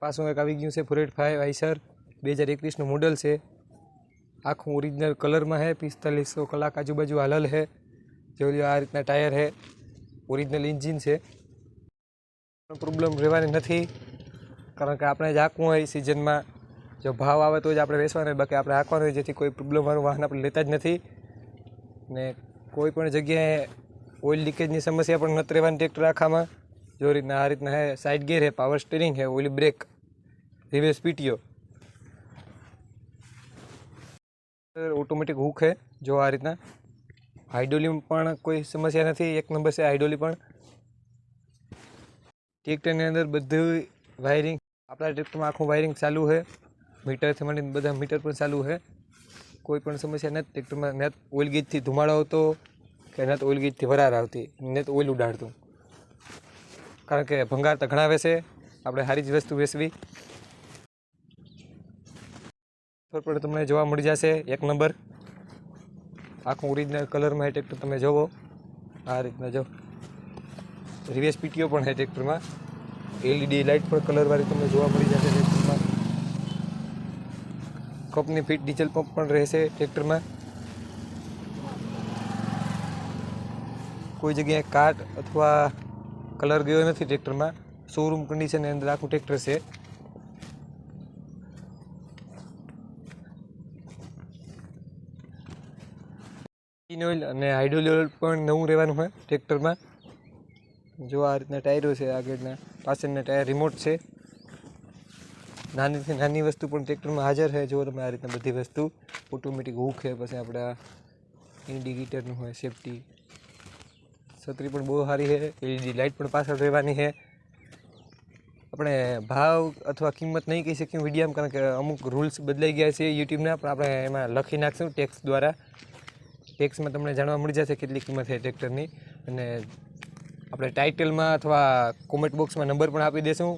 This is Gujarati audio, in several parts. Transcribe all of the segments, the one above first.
પાછું એક આવી ગયું છે ફોર એટ ફાઈવ આઈસર બે હજાર એકવીસનું મોડલ છે. આખું ઓરિજિનલ કલરમાં છે, પિસ્તાલીસો કલાક આજુબાજુ હાલલ છે. જો લ્યો આ રીતના ટાયર છે. ઓરિજિનલ ઇન્જિન છે. પ્રોબ્લેમ રહેવાની નથી. કારણ કે આપણે જ હાંકવું હોય સિઝનમાં જો ભાવ આવે તો જ આપણે વેચવાનું હોય, બાકી આપણે હાંકવાનું હોય, જેથી કોઈ પ્રોબ્લેમવાળું વાહન આપણે લેતા જ નથી. ને કોઈ પણ જગ્યાએ ઓઇલ લીકેજની સમસ્યા પણ નથી રહેવાની ટ્રેક્ટર આખામાં. જો રીતના આ રીતના હે સાઇડ ગેર હે પાવર સ્ટીરિંગ હે oil brake reverse PTO automatic hook હે, જો આ રીતના. હાઇડ્રોલિમ પણ કોઈ સમસ્યા નથી, એક નંબર છે હાઇડ્રોલી પણ. ટ્રેક્ટરની અંદર બધું વાયરિંગ આપણા ટ્રેક્ટરમાં આખું વાયરિંગ ચાલુ છે મીટરથી માંડીને બધા મીટર પણ ચાલુ છે કોઈ પણ સમસ્યા નથી ટ્રેક્ટરમાં ન ઓઇલ ગેજથી ધુમાડો આવતો કે ન ઓઇલ ગેજથી વરાર આવતી ન ઓઇલ ઉડાડતું. કારણ કે ભંગાર તો ઘણા વેચે આપણે સારી જ વસ્તુ વેચવી પણ તમને જોવા મળી જશે. એક નંબર. આખું ઓરિજિનલ કલરમાં એ ટ્રેક્ટર તમે જોવો. આ રીતના જો. રિવેસ પીટીઓ પણ છે ટ્રેક્ટરમાં એલઈડી લાઇટ પણ કલરવાળી તમને જોવા મળી જશે ટ્રેક્ટરમાં કંપની ફિટ ડીઝલ પંપ પણ રહેશે ટ્રેક્ટરમાં કોઈ જગ્યાએ કાટ અથવા કલર ગયો નથી ટ્રેક્ટરમાં. શોરૂમ કન્ડિશનની અંદર આખું ટ્રેક્ટર છે. ઇન ઓઇલ અને હાઇડ્રોલ ઓઇલ પણ નવું રહેવાનું હોય ટ્રેક્ટરમાં. જો આ રીતના ટાયરો છે આગળના, પાછળના ટાયર રિમોટ છે. નાનીથી નાની વસ્તુ પણ ટ્રેક્ટરમાં હાજર છે. જો તમે આ રીતના બધી વસ્તુ. ઓટોમેટિક હુક છે, પછી આપણા ઇન્ડિકેટરનું હોય સેફટી છત્રી પણ બહુ સારી છે, એલઈડી લાઇટ પણ પાછળ રહેવાની છે. આપણે ભાવ અથવા કિંમત નહીં કહી શકીએ વિડીયામાં કારણ કે અમુક રૂલ્સ બદલાઈ ગયા છે યુટ્યુબના, પણ આપણે એમાં લખી નાખશું ટેક્સ દ્વારા. ટેક્સમાં તમને જાણવા મળી જશે કેટલી કિંમત છે ટ્રેક્ટરની અને આપણે ટાઇટલમાં અથવા કોમેન્ટ બોક્સમાં નંબર પણ આપી દઈશું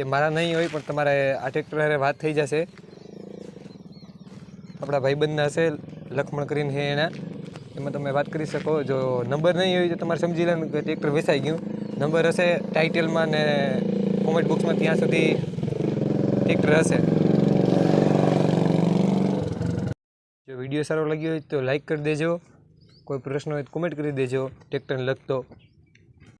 એ મારા નહીં હોય, પણ તમારે આ ટ્રેક્ટર વાત થઈ જશે. આપણા ભાઈબંધના હશે, લખમણ કરીને છે એના. એમાં તમે વાત કરી શકો, જો નંબર નહીં હોય તો તમારે સમજી લેવાનું કે ટ્રેક્ટર વેચાઈ ગયું. નંબર હશે ટાઇટલમાં ને કોમેન્ટ બોક્સમાં ત્યાં સુધી ટ્રેક્ટર હશે. જો વીડિયો સારો લાગ્યો હોય તો લાઇક કરી દેજો. કોઈ પ્રશ્ન હોય તો કોમેન્ટ કરી દેજો. ટ્રેક્ટરને લગતો